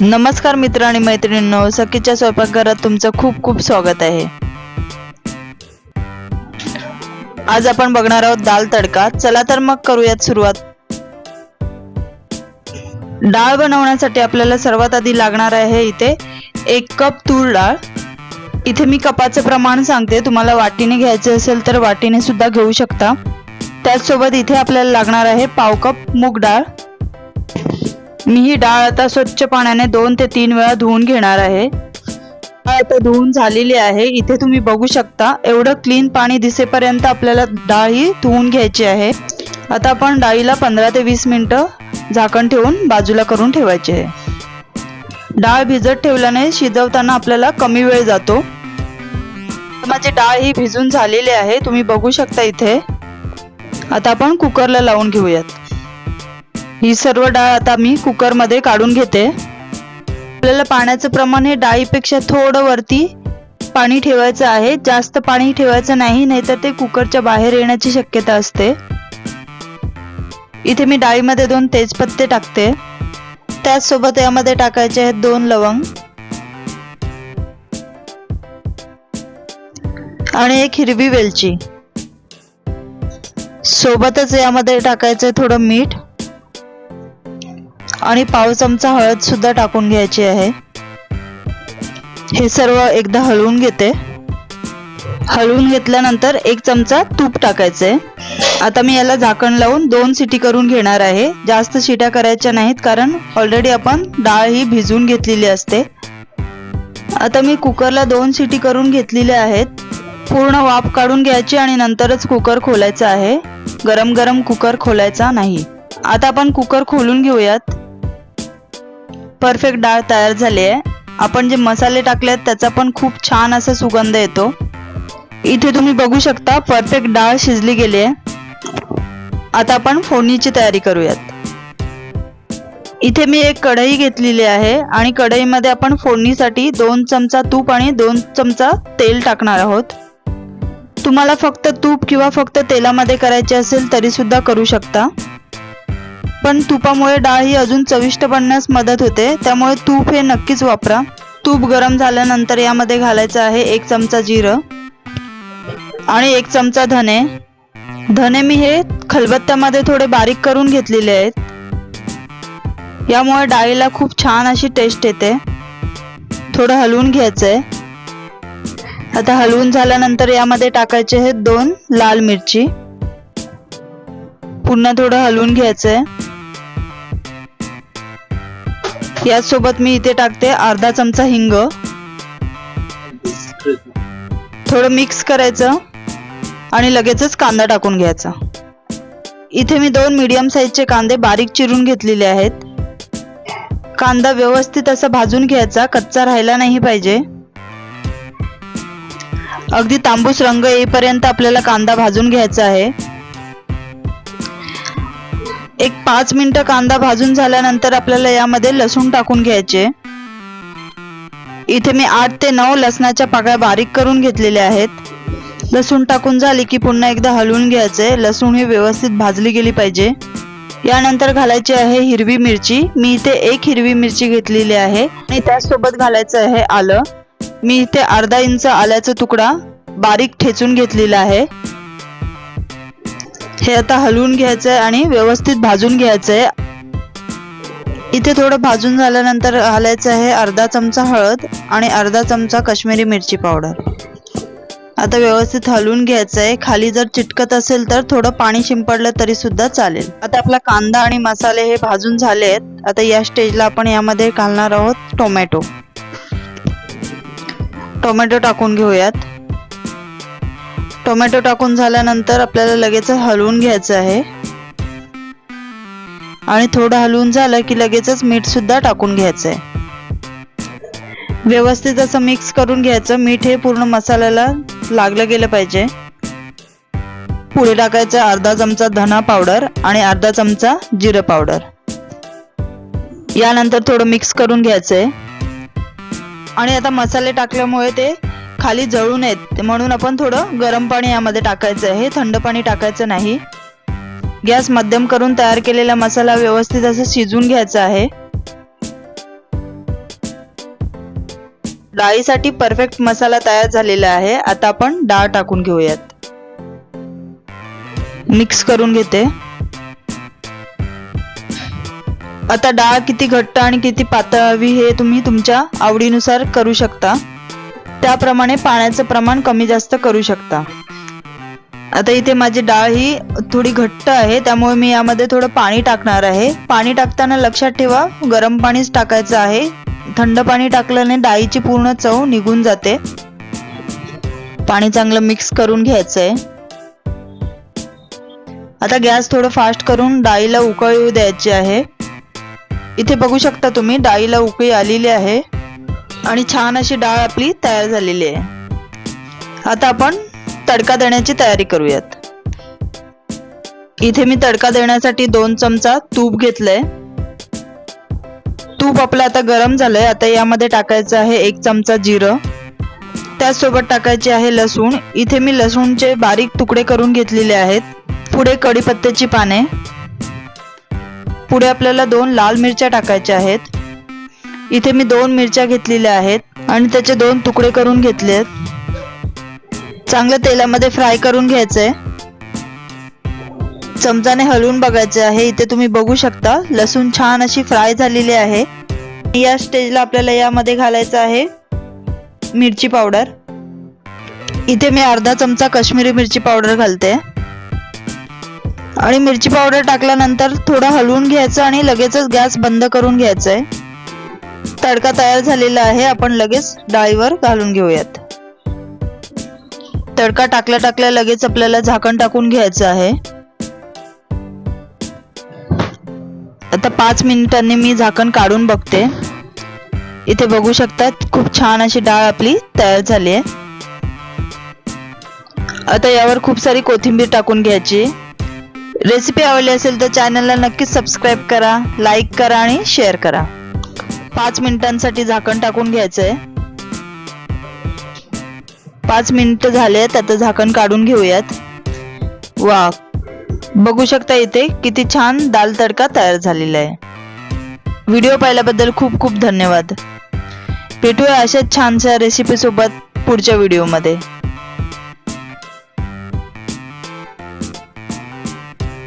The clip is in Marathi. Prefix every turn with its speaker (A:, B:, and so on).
A: नमस्कार मित्र आणि मैत्रिणींनो सखीच्या स्वयंपाकघरात तुमचं खूप खूप स्वागत आहे. आज आपण बघणार आहोत दाल तडका. चला तर मग करूयात सुरुवात. डाळ बनवण्यासाठी आपल्याला सर्वात आधी लागणार आहे इथे एक कप तूर डाळ. इथे मी कपाचं प्रमाण सांगते. तुम्हाला वाटीने घ्यायचे असेल तर वाटीने सुद्धा घेऊ शकता. त्याचसोबत इथे आपल्याला लागणार आहे पाव कप मूग डाळ. मी ही डाळ आता स्वच्छ पाण्याने दोन ते तीन वेळा धुवून घेणार आहे. डाळ आता धुवून झालेली आहे. इथे तुम्ही बघू शकता. एवढं क्लीन पाणी दिसेपर्यंत आपल्याला डाळ ही धुवून घ्यायची आहे. आता आपण डाळीला पंधरा ते वीस मिनिटं झाकण ठेवून बाजूला करून ठेवायचे आहे. डाळ भिजत ठेवल्याने शिजवताना आपल्याला कमी वेळ जातो. माझी डाळ ही भिजून झालेली आहे. तुम्ही बघू शकता इथे. आता आपण कुकरला लावून घेऊयात. ही सर्व डाळ आता मी कुकरमध्ये काढून घेते. आपल्याला पाण्याचं प्रमाण हे डाळीपेक्षा थोडं वरती पाणी ठेवायचं आहे. जास्त पाणी ठेवायचं नाही नाहीतर ते कुकरच्या बाहेर येण्याची शक्यता असते. इथे मी डाळीमध्ये दोन तेजपत्ते टाकते. त्याचसोबत यामध्ये टाकायचे आहेत दोन लवंग. आणि एक हिरवी वेलची. सोबतच यामध्ये टाकायचं थोडं मीठ. आणि पाव चमचा हळद सुद्धा टाकून घ्यायची आहे. हे सर्व एकदा हलवून घेते. हलवून घेतल्यानंतर एक चमचा तूप टाकायचे. आता मी याला झाकण लावून दोन सिटी करून घेणार आहे. जास्त शिट्या करायच्या नाहीत कारण ऑलरेडी आपण डाळ ही भिजवून घेतलेली असते. आता मी कुकरला दोन सिटी करून घेतलेल्या आहेत. पूर्ण वाफ काढून घ्यायची आणि नंतरच कुकर खोलायचा आहे. गरम गरम कुकर खोलायचा नाही. आता आपण कुकर खोलून घेऊयात. परफेक्ट डाळ तयार झाली आहे. आपण जे मसाले टाकले आहेत त्याचा पण खूप छान असा सुगंध येतो. इथे तुम्ही बघू शकता परफेक्ट डाळ शिजली गेली आहे. आता आपण फोडणीची तयारी करूयात. इथे मी एक कढई घेतलेली आहे आणि कढईमध्ये आपण फोडणीसाठी दोन चमचा तूप आणि दोन चमचा तेल टाकणार आहोत. तुम्हाला फक्त तूप किंवा फक्त तेलामध्ये करायचे असेल तरी सुद्धा करू शकता. पण तुपामुळे डाळ ही अजून चविष्ट बनण्यास मदत होते. त्यामुळे तूप हे नक्कीच वापरा. तूप गरम झाल्यानंतर यामध्ये घालायचं आहे एक चमचा जिरं आणि एक चमचा धने. धने मी हे खलबत्त्यामध्ये थोडे बारीक करून घेतलेले आहेत. यामुळे डाळीला खूप छान अशी टेस्ट येते. थोडं हलवून घ्यायचं आहे आता हलवून झाल्यानंतर यामध्ये टाकायचे आहेत दोन लाल मिरची. पुन्हा थोडं हलवून घ्यायचं आहे याचसोबत मी इथे टाकते अर्धा चमचा हिंग. थोडं मिक्स करायचं आणि लगेचच कांदा टाकून घ्यायचा. इथे मी दोन मीडियम साईजचे कांदे बारीक चिरून घेतलेले आहेत. कांदा व्यवस्थित असा भाजून घ्यायचा कच्चा राहायला नाही पाहिजे. अगदी तांबूस रंग येईपर्यंत आपल्याला कांदा भाजून घ्यायचा आहे. पाच मिनिटं कांदा भाजून झाल्यानंतर आपल्याला यामध्ये लसूण टाकून घ्यायचे. इथे मी आठ ते नऊ लसणाच्या पाकळ्या बारीक करून घेतलेल्या आहेत. लसूण टाकून झाली की पुन्हा एकदा हलवून घ्यायचे. लसूण ही व्यवस्थित भाजली गेली पाहिजे. यानंतर घालायची आहे हिरवी मिरची. मी इथे एक हिरवी मिरची घेतलेली आहे. आणि त्याचसोबत घालायचं आहे आलं. मी इथे अर्धा इंच आल्याचा तुकडा बारीक ठेचून घेतलेला आहे. हे आता हलवून घ्यायचंय आणि व्यवस्थित भाजून घ्यायचंय. इथे थोडं भाजून झाल्यानंतर घालायचं आहे अर्धा चमचा हळद आणि अर्धा चमचा कश्मीरी मिरची पावडर. आता व्यवस्थित हलवून घ्यायचं आहे खाली जर चिटकत असेल तर थोडं पाणी शिंपडलं तरी सुद्धा चालेल. आता आपला कांदा आणि मसाले हे भाजून झाले आहेत आता या स्टेजला आपण यामध्ये घालणार आहोत टोमॅटो. टोमॅटो टाकून घेऊयात. टोमॅटो टाकून झाल्यानंतर आपल्याला लगेच हलवून घ्यायचं आहे. आणि थोडं हलवून झालं की लगेचच मीठ सुद्धा टाकून घ्यायचं आहे व्यवस्थित असं मिक्स करून घ्यायचं. मीठ हे पूर्ण मसाल्याला लागलं गेलं पाहिजे. पुढे टाकायचं अर्धा चमचा धना पावडर आणि अर्धा चमचा जिरं पावडर. यानंतर थोडं मिक्स करून घ्यायचंय. आणि आता मसाले टाकल्यामुळे ते खाली जळू नयेत. म्हणून आपण थोडं गरम पाणी यामध्ये टाकायचं आहे. थंड पाणी टाकायचं नाही. गॅस मध्यम करून तयार केलेला मसाला व्यवस्थित असं शिजून घ्यायचा आहे. डाळीसाठी परफेक्ट मसाला तयार झालेला आहे. आता आपण डाळ टाकून घेऊयात. मिक्स करून घेते. आता डाळ किती घट्ट आणि किती पातळ हवी हे तुम्ही तुमच्या आवडीनुसार करू शकता. त्याप्रमाणे पाण्याचं प्रमाण कमी जास्त करू शकता. आता इथे माझी डाळ ही थोडी घट्ट आहे त्यामुळे मी यामध्ये थोडं पाणी टाकणार आहे. पाणी टाकताना लक्षात ठेवा गरम पाणीच टाकायचं आहे. थंड पाणी टाकल्याने डाळीची पूर्ण चव निघून जाते. पाणी चांगलं मिक्स करून घ्यायचं आहे आता गॅस थोडं फास्ट करून डाळीला उकळ येऊ द्यायची आहे. इथे बघू शकता तुम्ही डाळीला उकळी आलेली आहे. आणि छान अशी डाळ आपली तयार झालेली आहे. आता आपण तडका देण्याची तयारी करूयात. इथे मी तडका देण्यासाठी दोन चमचा तूप घेतलंय. तूप आपलं आता गरम झालंय. आता यामध्ये टाकायचं आहे एक चमचा जिरं. त्याचसोबत टाकायचे आहे लसूण. इथे मी लसूणचे बारीक तुकडे करून घेतलेले आहेत. पुढे कढीपत्त्याची पाने. पुढे आपल्याला दोन लाल मिरच्या टाकायच्या आहेत. इथे मी दोन मिरच्या घेतलेल्या आहेत आणि त्याचे दोन तुकडे करून घेतले आहेत. चांगलं तेलामध्ये फ्राय करून घ्यायचंय. चमचाने हलवून बघायचे आहे. इथे तुम्ही बघू शकता लसूण छान अशी फ्राय झालेली आहे. या स्टेजला आपल्याला यामध्ये घालायचं आहे मिरची पावडर. इथे मी अर्धा चमचा काश्मीरी मिरची पावडर घालते. आणि मिरची पावडर टाकल्यानंतर थोडं हलवून घ्यायचं आणि लगेचच गॅस बंद करून घ्यायचा आहे तडका तयार झालेला आहे. आपण लगेच डाळीवर घालून घेऊयात. तडका टाकल्या टाकल्या लगेच आपल्याला झाकण टाकून घ्यायचं आहे. आता पाच मिनिटांनी मी झाकण काढून बघते. इथे बघू शकतात खूप छान अशी डाळ आपली तयार झाली आहे. आता यावर खूप सारी कोथिंबीर टाकून घ्यायची. रेसिपी आवडली असेल तर चॅनलला नक्कीच सबस्क्राईब करा लाईक करा आणि शेअर करा. पाच मिनिटांसाठी झाकण टाकून घ्यायचंय. पाच मिनिट झालेत आता झाकण काढून घेऊयात. वा बघू शकता इथे किती छान दाल तडका तयार झालेला आहे. व्हिडिओ पाहिल्याबद्दल खूप खूप धन्यवाद. भेटूया अशाच छानशा रेसिपी सोबत पुढच्या व्हिडिओमध्ये.